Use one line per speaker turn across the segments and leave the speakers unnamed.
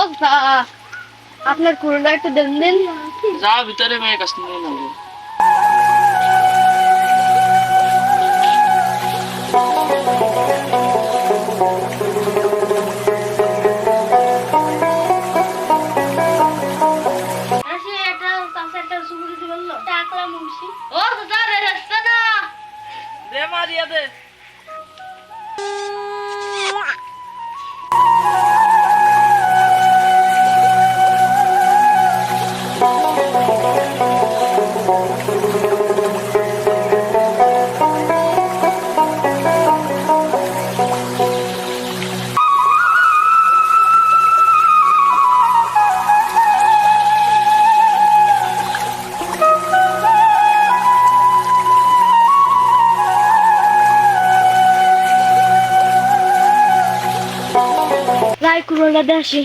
ও তা, আপনার কুড়োটা একটু দেন দিন।
যা ভিতরে মেয়ের কাছ থেকে নিয়ে নেব
ও চাচা রে না
দে মা দে।
কুড়োটা দিয়ে আসি।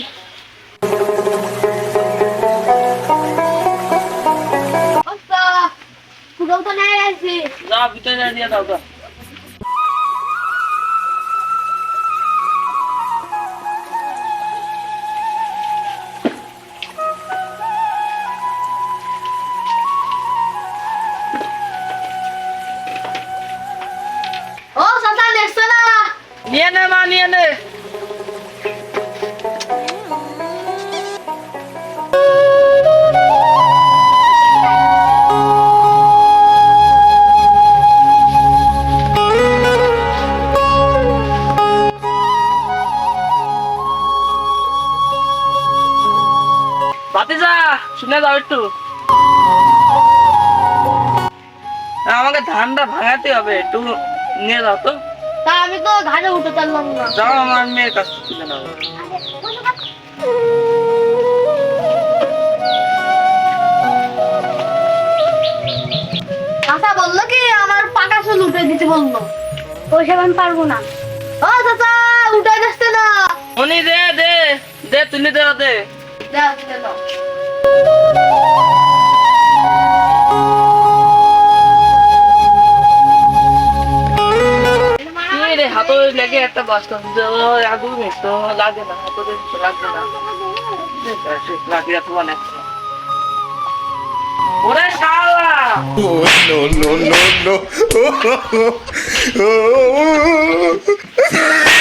কুড়ো তো নেই আসি
যা ভিতরে দিয়ে দাও তো
ও চাচা দেখছে
ভাতিজা শুনে যাও একটু। আমাকে ধানটা ভাঙাতে হবে একটু নিয়ে যাও তো।
তা আমি তো ঘাটে উঠে পারলাম না।
যাও আমার মেয়ের কাছ থেকে তুলে নাও।
চাচা বলল কি আমার পাকা চুল উঠে দিতে বলল। ওইসব আমি পারব না। ও চাচা উঠে যাচ্ছে না।
মনি দে দে দে তুলে দে দে।
দাও দিলে দাও
হাতে লেগে একটা বাস্তা আগুন তো লাগে না হাতে লাগবে না ওরে শালা.